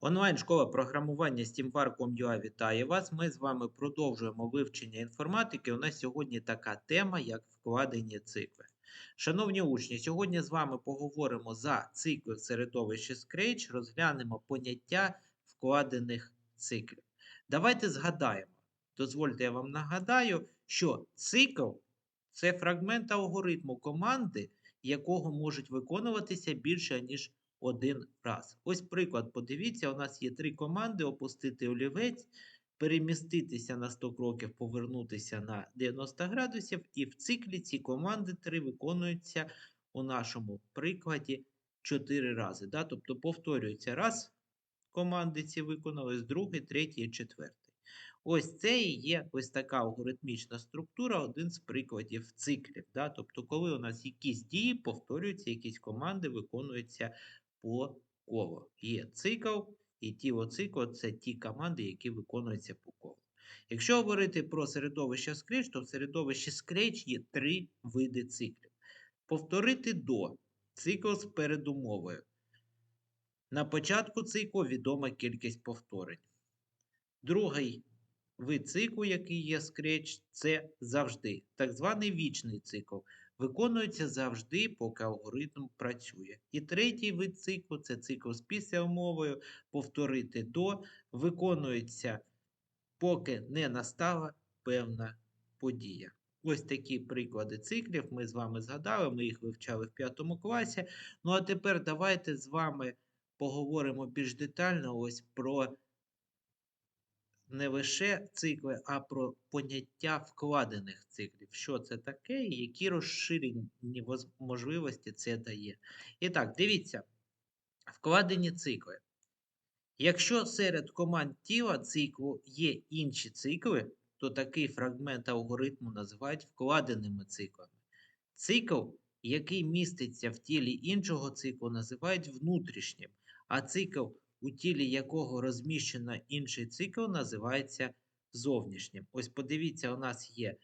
Онлайн-школа програмування SteamVar.com.ua вітає вас. Ми з вами продовжуємо вивчення інформатики. У нас сьогодні така тема, як вкладені цикли. Шановні учні, сьогодні з вами поговоримо за цикли в середовищі Scratch, розглянемо поняття вкладених циклів. Давайте згадаємо. Дозвольте, я вам нагадаю, що цикл це фрагмент алгоритму команди, якого можуть виконуватися більше, ніж один раз. Ось приклад, подивіться, у нас є три команди: опустити олівець, переміститися на 100 кроків, повернутися на 90 градусів. І в циклі ці команди три виконуються у нашому прикладі 4 рази. Да? Тобто повторюється раз, команди ці виконались, другий, третій четвертий. Ось це і є ось така алгоритмічна структура, один з прикладів циклів. Да? Тобто, коли у нас якісь дії повторюються, якісь команди виконуються по колу. Є цикл, і тіло циклу це ті команди, які виконуються по колу. Якщо говорити про середовище Scratch, то в середовищі Scratch є три види циклів. Повторити до цикл з передумовою. На початку циклу відома кількість повторень. Другий вид циклу, який є Scratch, це завжди. Так званий вічний цикл. Виконується завжди, поки алгоритм працює. І третій вид циклу це цикл з післяумовою. Повторити до, виконується, поки не настала певна подія. Ось такі приклади циклів ми з вами згадали, ми їх вивчали в 5 класі. Ну а тепер давайте з вами поговоримо більш детально ось про не лише цикли, а про поняття вкладених циклів. Що це таке і які розширені можливості це дає. І так, дивіться, вкладені цикли. Якщо серед команд тіла циклу є інші цикли, то такий фрагмент алгоритму називають вкладеними циклами. Цикл, який міститься в тілі іншого циклу, називають внутрішнім, а цикл, у тілі якого розміщено інший цикл, називається зовнішнім. Ось подивіться, у нас є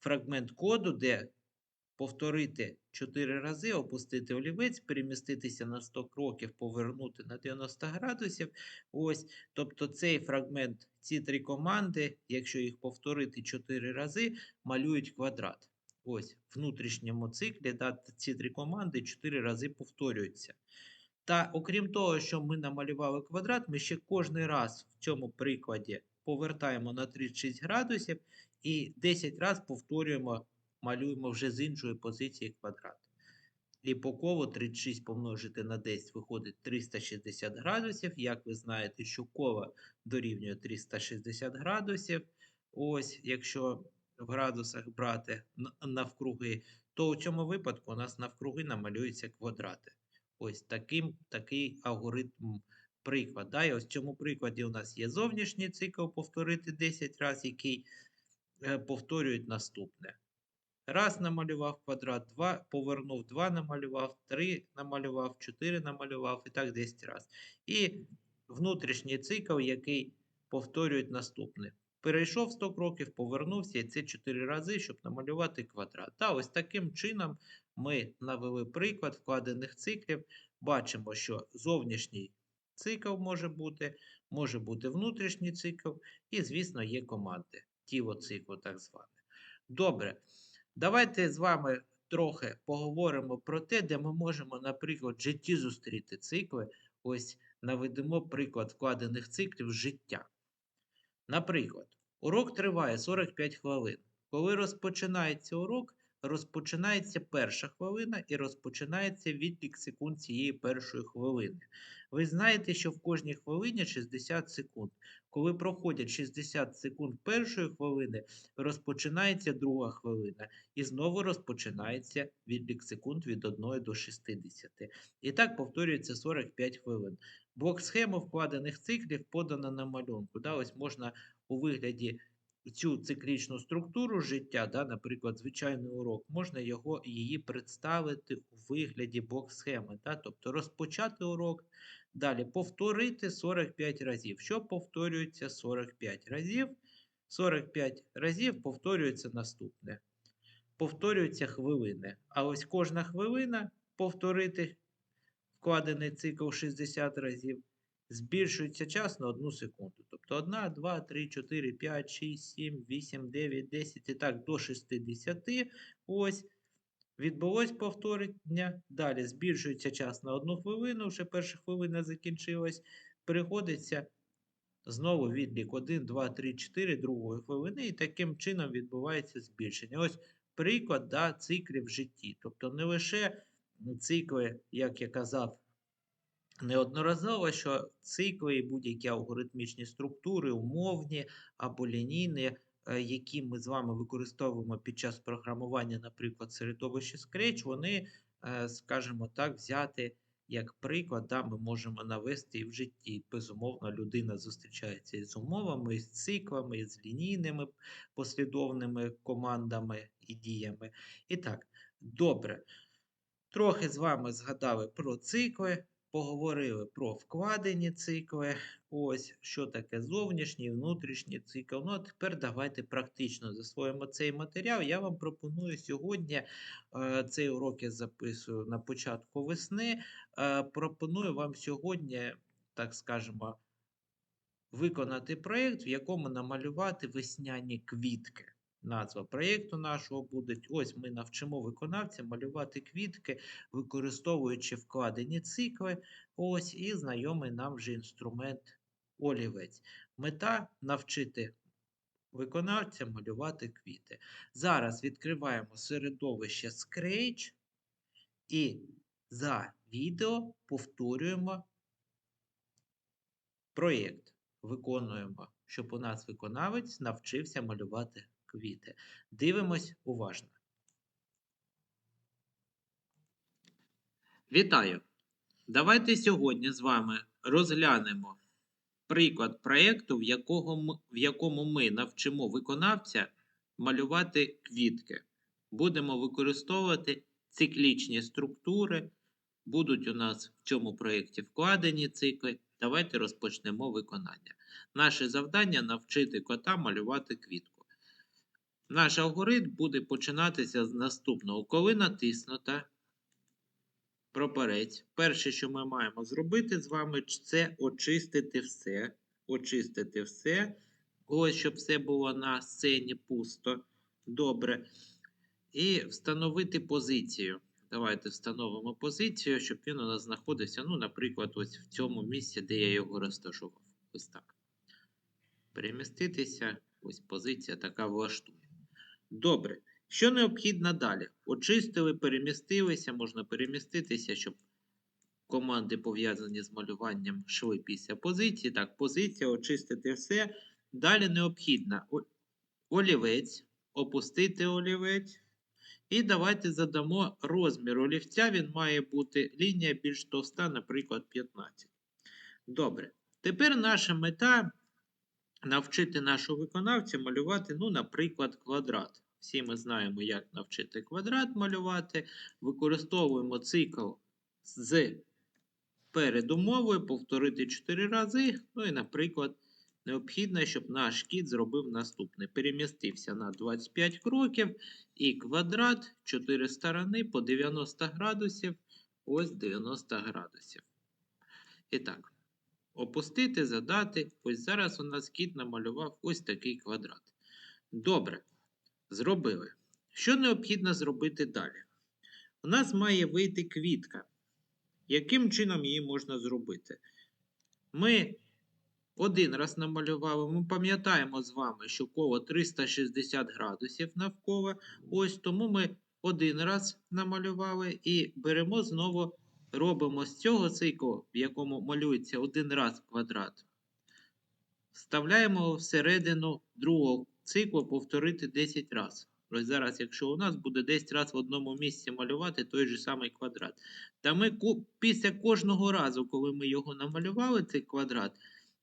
фрагмент коду, де повторити 4 рази, опустити олівець, переміститися на 100 кроків, повернути на 90 градусів. Ось, Тобто цей фрагмент, ці три команди, якщо їх повторити 4 рази, малюють квадрат. Ось, в внутрішньому циклі да, ці три команди 4 рази повторюються. Та окрім того, що ми намалювали квадрат, ми ще кожен раз в цьому прикладі повертаємо на 36 градусів і 10 разів повторюємо, малюємо вже з іншої позиції квадрат. І по колу 36 помножити на 10 виходить 360 градусів. Як ви знаєте, що коло дорівнює 360 градусів. Ось, якщо в градусах брати навкруги, то у цьому випадку у нас навкруги намалюються квадрати. Ось таким, такий алгоритм приклад. Да? Ось в цьому прикладі у нас є зовнішній цикл повторити 10 разів, який е, повторюють наступне. Раз намалював квадрат, 2, повернув 2 намалював, 3 намалював, 4 намалював і так 10 разів. І внутрішній цикл, який повторюють наступне. Перейшов 100 кроків, повернувся і це 4 рази, щоб намалювати квадрат. Та ось таким чином ми навели приклад вкладених циклів. Бачимо, що зовнішній цикл може бути, може бути внутрішній цикл, і, звісно, є команди, тіло циклу так зване. Добре, давайте з вами трохи поговоримо про те, де ми можемо, наприклад, в житті зустріти цикли. Ось наведемо приклад вкладених циклів життя. Наприклад, урок триває 45 хвилин. Коли розпочинається урок, розпочинається перша хвилина і розпочинається відлік секунд цієї першої хвилини. Ви знаєте, що в кожній хвилині 60 секунд. Коли проходять 60 секунд першої хвилини, розпочинається друга хвилина. І знову розпочинається відлік секунд від 1 до 60. І так повторюється 45 хвилин. Блок схеми вкладених циклів подано на малюнку. Да, Ось можна у вигляді цю циклічну структуру життя, да, наприклад, звичайний урок, можна його, її представити у вигляді блок-схеми. Да, тобто розпочати урок, далі повторити 45 разів. Що повторюється 45 разів? 45 разів повторюється наступне. Повторюються хвилини. А ось кожна хвилина повторити вкладений цикл 60 разів. Збільшується час на 1 секунду. Тобто 1, 2, 3, 4, 5, 6, 7, 8, 9, 10 і так до 60. Ось. Відбулось повторення. Далі збільшується час на 1 хвилину, вже перша хвилина закінчилась. Переходиться знову відлік 1, 2, 3, 4 другої хвилини, і таким чином відбувається збільшення. Ось приклад да, циклів в житті. Тобто не лише цикли, як я казав, неодноразово, що цикли і будь-які алгоритмічні структури, умовні або лінійні, е, які ми з вами використовуємо під час програмування, наприклад, середовище Scratch, вони, е, скажімо так, взяти як приклад, да, ми можемо навести і в житті. Безумовно, людина зустрічається із умовами, із циклами, із лінійними послідовними командами і діями. І так, добре. Трохи з вами згадали про цикли, поговорили про вкладені цикли. Ось, що таке зовнішній, внутрішній цикл. Ну, а тепер давайте практично засвоїмо цей матеріал. Я вам пропоную сьогодні, е, цей урок я записую на початку весни. Е, пропоную вам сьогодні, так скажемо, виконати проєкт, в якому намалювати весняні квітки. Назва проєкту нашого буде. Ось ми навчимо виконавця малювати квітки, використовуючи вкладені цикли. Ось і знайомий нам вже інструмент олівець. Мета навчити виконавця малювати квіти. Зараз відкриваємо середовище Scratch і за відео повторюємо проєкт. Виконуємо, щоб у нас виконавець навчився малювати квіти. Дивимось уважно. Вітаю! Давайте сьогодні з вами розглянемо приклад проєкту, в, в якому ми навчимо виконавця малювати квітки. Будемо використовувати циклічні структури. Будуть у нас в цьому проєкті вкладені цикли. Давайте розпочнемо виконання. Наше завдання навчити кота малювати квітку. Наш алгоритм буде починатися з наступного. Коли натиснута прапорець, перше, що ми маємо зробити з вами, це очистити все. Очистити все. Ось, щоб все було на сцені пусто. Добре. І встановити позицію. Давайте встановимо позицію, щоб він у нас знаходився, ну, наприклад, ось в цьому місці, де я його розташував. Ось так. Переміститися. Ось позиція така влаштує. Добре. Що необхідно далі? Очистили, перемістилися, можна переміститися, щоб команди, пов'язані з малюванням, йшли після позиції. Так, позиція, очистити все. Далі необхідно олівець, опустити олівець. І давайте задамо розмір олівця. Він має бути лінія більш товста, наприклад, 15. Добре. Тепер наша мета навчити нашого виконавця малювати, ну, наприклад, квадрат. Всі ми знаємо, як навчити квадрат малювати. Використовуємо цикл з передумовою, повторити 4 рази. Ну і, наприклад, необхідно, щоб наш кіт зробив наступне. Перемістився на 25 кроків і квадрат 4 сторони по 90 градусів. Ось 90 градусів. І так, опустити, задати. Ось зараз у нас кіт намалював ось такий квадрат. Добре, зробили. Що необхідно зробити далі? У нас має вийти квітка. Яким чином її можна зробити? Ми один раз намалювали, ми пам'ятаємо з вами, що коло 360 градусів навколо. Ось тому ми один раз намалювали і беремо знову, робимо з цього циклу, в якому малюється один раз квадрат. Вставляємо всередину другого циклу повторити 10 разів. Ось зараз, якщо у нас буде 10 разів в одному місці малювати той же самий квадрат. Та ми після кожного разу, коли ми його намалювали, цей квадрат,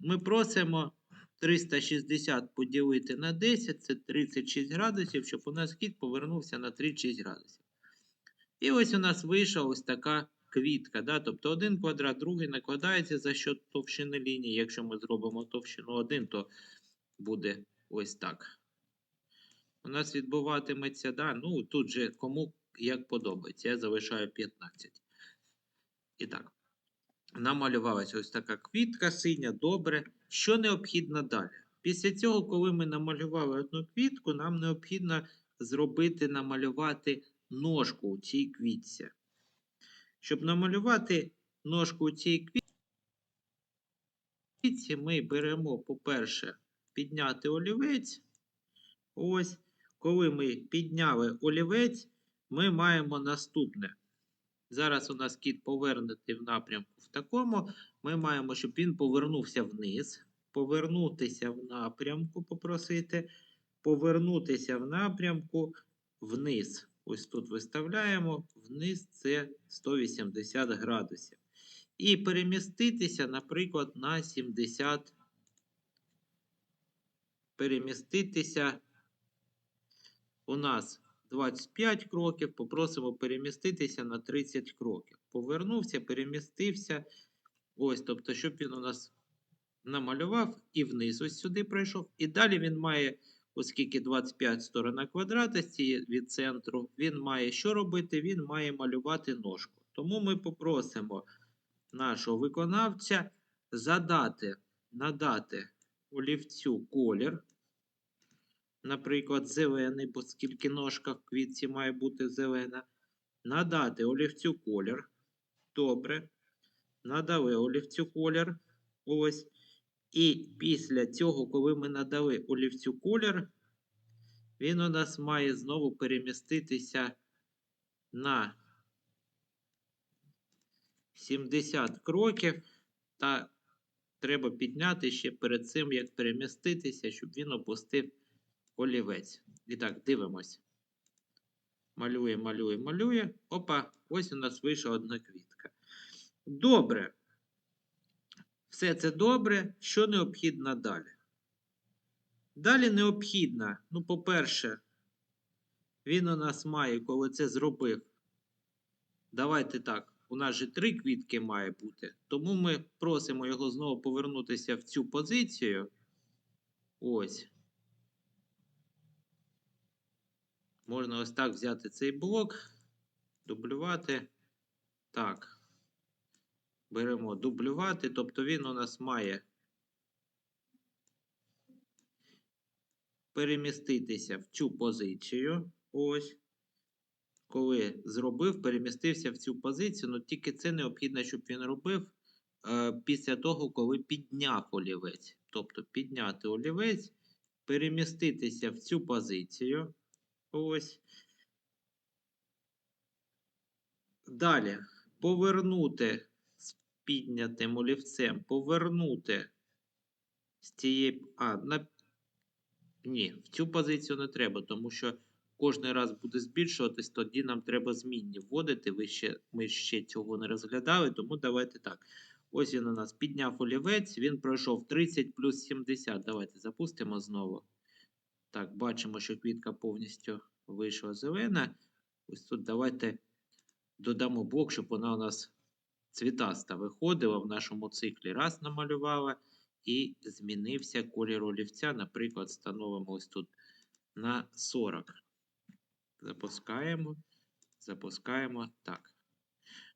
ми просимо 360 поділити на 10, це 36 градусів, щоб у нас кіт повернувся на 36 градусів. І ось у нас вийшла ось така квітка. Да? Тобто один квадрат, другий накладається за счет товщини лінії. Якщо ми зробимо товщину 1, то буде ось так. У нас відбуватиметься, да? ну тут же кому як подобається. Я залишаю 15. І так. намалювалася ось така квітка синя, добре. Що необхідно далі? Після цього, коли ми намалювали одну квітку, нам необхідно зробити, намалювати ножку у цій квітці. Щоб намалювати ножку у цій квітці, ми беремо, по-перше, підняти олівець. Ось, коли ми підняли олівець, ми маємо наступне. Зараз у нас кіт повернутий в напрямку в такому. Ми маємо, щоб він повернувся вниз. Повернутися в напрямку, попросити. Повернутися в напрямку вниз. Ось тут виставляємо. Вниз це 180 градусів. І переміститися, наприклад, на 70. Переміститися у нас 25 кроків, попросимо переміститися на 30 кроків. Повернувся, перемістився. Ось, тобто, щоб він у нас намалював і вниз ось сюди пройшов. І далі він має, оскільки 25 сторона квадрата від центру, він має що робити? Він має малювати ножку. Тому ми попросимо нашого виконавця задати, надати олівцю колір наприклад, зелений, бо скільки ножка в квітці має бути зелена. Надати олівцю колір. Добре. Надали олівцю колір. Ось. І після цього, коли ми надали олівцю колір, він у нас має знову переміститися на 70 кроків. Та треба підняти ще перед цим, як переміститися, щоб він опустив олівець. І так, дивимось. Малює, малює, малює. Опа, ось у нас вийшла одна квітка. Добре. Все це добре. Що необхідно далі? Далі необхідно, ну, по-перше, він у нас має, коли це зробив. Давайте так, у нас же три квітки має бути. Тому ми просимо його знову повернутися в цю позицію. Ось. Можна ось так взяти цей блок, дублювати. Так. Беремо дублювати, тобто він у нас має переміститися в цю позицію. Ось. Коли зробив, перемістився в цю позицію, ну тільки це необхідно, щоб він робив е, після того, коли підняв олівець. Тобто підняти олівець, переміститися в цю позицію. Ось. Далі повернути з піднятим олівцем, повернути з цієї. А, на... Ні, в цю позицію не треба, тому що кожен раз буде збільшуватись, тоді нам треба змінні вводити. Ви ще, Ми ще цього не розглядали, тому давайте так. Ось він у нас підняв олівець, він пройшов 30 плюс 70. Давайте запустимо знову. Так, бачимо, що квітка повністю вийшла зелена. Ось тут давайте додамо блок, щоб вона у нас цвітаста виходила в нашому циклі. Раз намалювала і змінився колір олівця. Наприклад, встановимо ось тут на 40. Запускаємо, запускаємо. Так.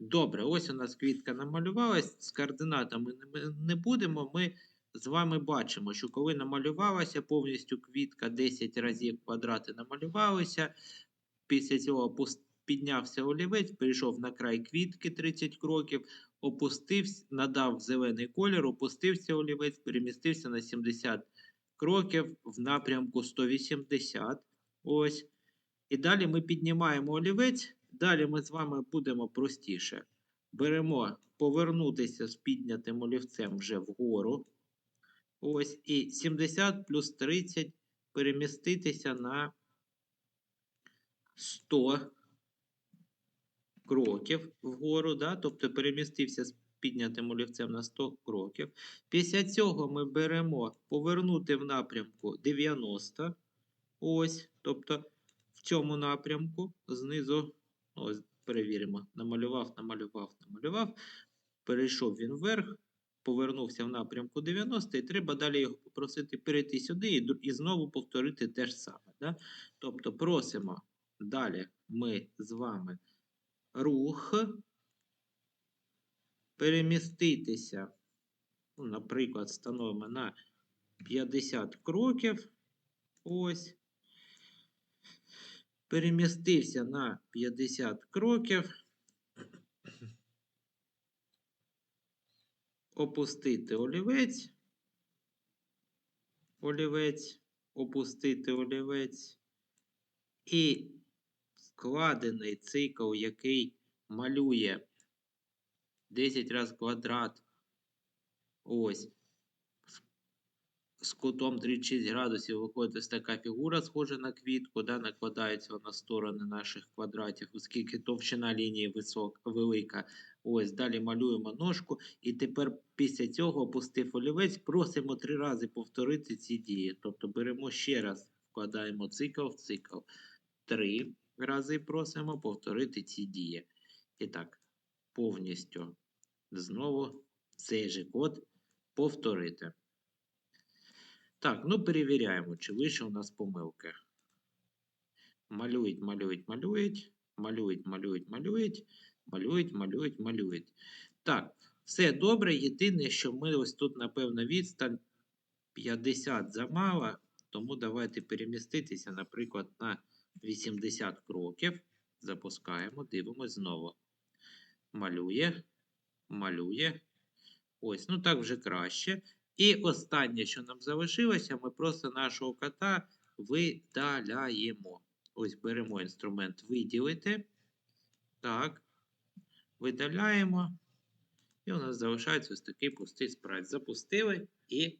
Добре, ось у нас квітка намалювалась. З координатами не будемо. Ми з вами бачимо, що коли намалювалася повністю квітка 10 разів квадрати намалювалися, після цього піднявся олівець, перейшов на край квітки 30 кроків, опустився, надав зелений колір, опустився олівець, перемістився на 70 кроків в напрямку 180. Ось. І далі ми піднімаємо олівець. Далі ми з вами будемо простіше. Беремо повернутися з піднятим олівцем вже вгору. Ось і 70 плюс 30 переміститися на 100 кроків вгору, да? тобто перемістився з піднятим олівцем на 100 кроків. Після цього ми беремо повернути в напрямку 90. Ось, тобто в цьому напрямку знизу, ось, перевіримо, намалював, намалював, намалював. Перейшов він вверх повернувся в напрямку 90, і треба далі його попросити перейти сюди і, і знову повторити те ж саме. Да? Тобто просимо далі ми з вами рух. переміститися, ну, наприклад, встановимо на 50 кроків. Ось. Перемістився на 50 кроків. Опустити олівець. Олівець. Опустити олівець. І складений цикл, який малює 10 раз квадрат. Ось. З- кутом 36 градусів виходить ось така фігура, схожа на квітку, да, накладається на сторони наших квадратів, оскільки товщина лінії висок, велика. Ось, далі малюємо ножку. І тепер після цього, опустив олівець, просимо три рази повторити ці дії. Тобто беремо ще раз, вкладаємо цикл в цикл. Три рази просимо повторити ці дії. І так, повністю знову цей же код повторити. Так, ну перевіряємо, чи вийшли у нас помилки. Малюють, малюють, малюють, малюють, малюють, малюють, малюють, малюють, малюють. Так, все добре. Єдине, що ми ось тут, напевно, відстань 50 замало, тому давайте переміститися, наприклад, на 80 кроків. Запускаємо, дивимось знову. Малює, малює. Ось, ну так вже краще. І останнє, що нам залишилося, ми просто нашого кота видаляємо. Ось беремо інструмент виділити. Так. Видаляємо. І у нас залишається ось такий пустий спрайт. Запустили і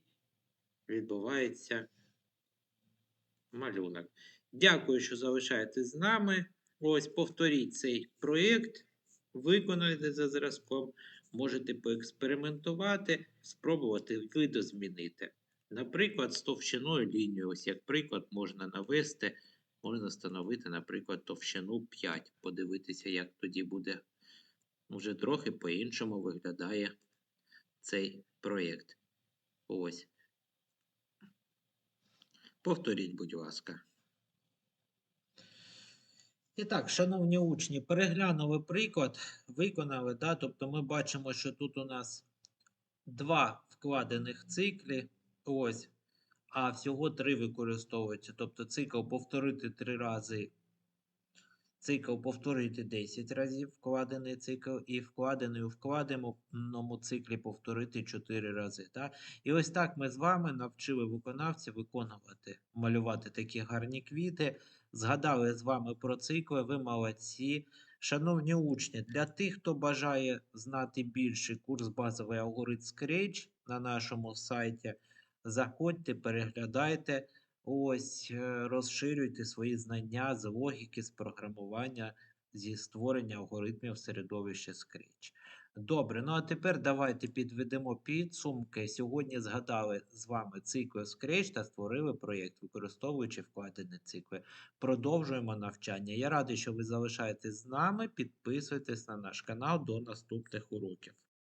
відбувається малюнок. Дякую, що залишаєтесь з нами. Ось повторіть цей проєкт, виконайте за зразком. Можете поекспериментувати, спробувати видозмінити. Наприклад, з товщиною лінію, ось як приклад, можна навести, можна встановити, наприклад, товщину 5. Подивитися, як тоді буде вже трохи по-іншому виглядає цей проєкт. Ось. Повторіть, будь ласка. І так, шановні учні, переглянули приклад, виконали, да? тобто ми бачимо, що тут у нас два вкладених циклі, ось, а всього три використовуються. Тобто цикл повторити три рази, цикл повторити 10 разів, вкладений цикл, і вкладений у вкладеному циклі повторити 4 рази. Да? І ось так ми з вами навчили виконавців виконувати, малювати такі гарні квіти. Згадали з вами про цикли, ви молодці. Шановні учні, для тих, хто бажає знати більше курс базовий алгоритм Scratch на нашому сайті, заходьте, переглядайте, ось, е, розширюйте свої знання з логіки, з програмування, зі створення алгоритмів середовища Scratch. Добре, ну а тепер давайте підведемо підсумки. Сьогодні згадали з вами цикли Scratch та створили проєкт, використовуючи вкладені цикли. Продовжуємо навчання. Я радий, що ви залишаєтесь з нами. Підписуйтесь на наш канал до наступних уроків.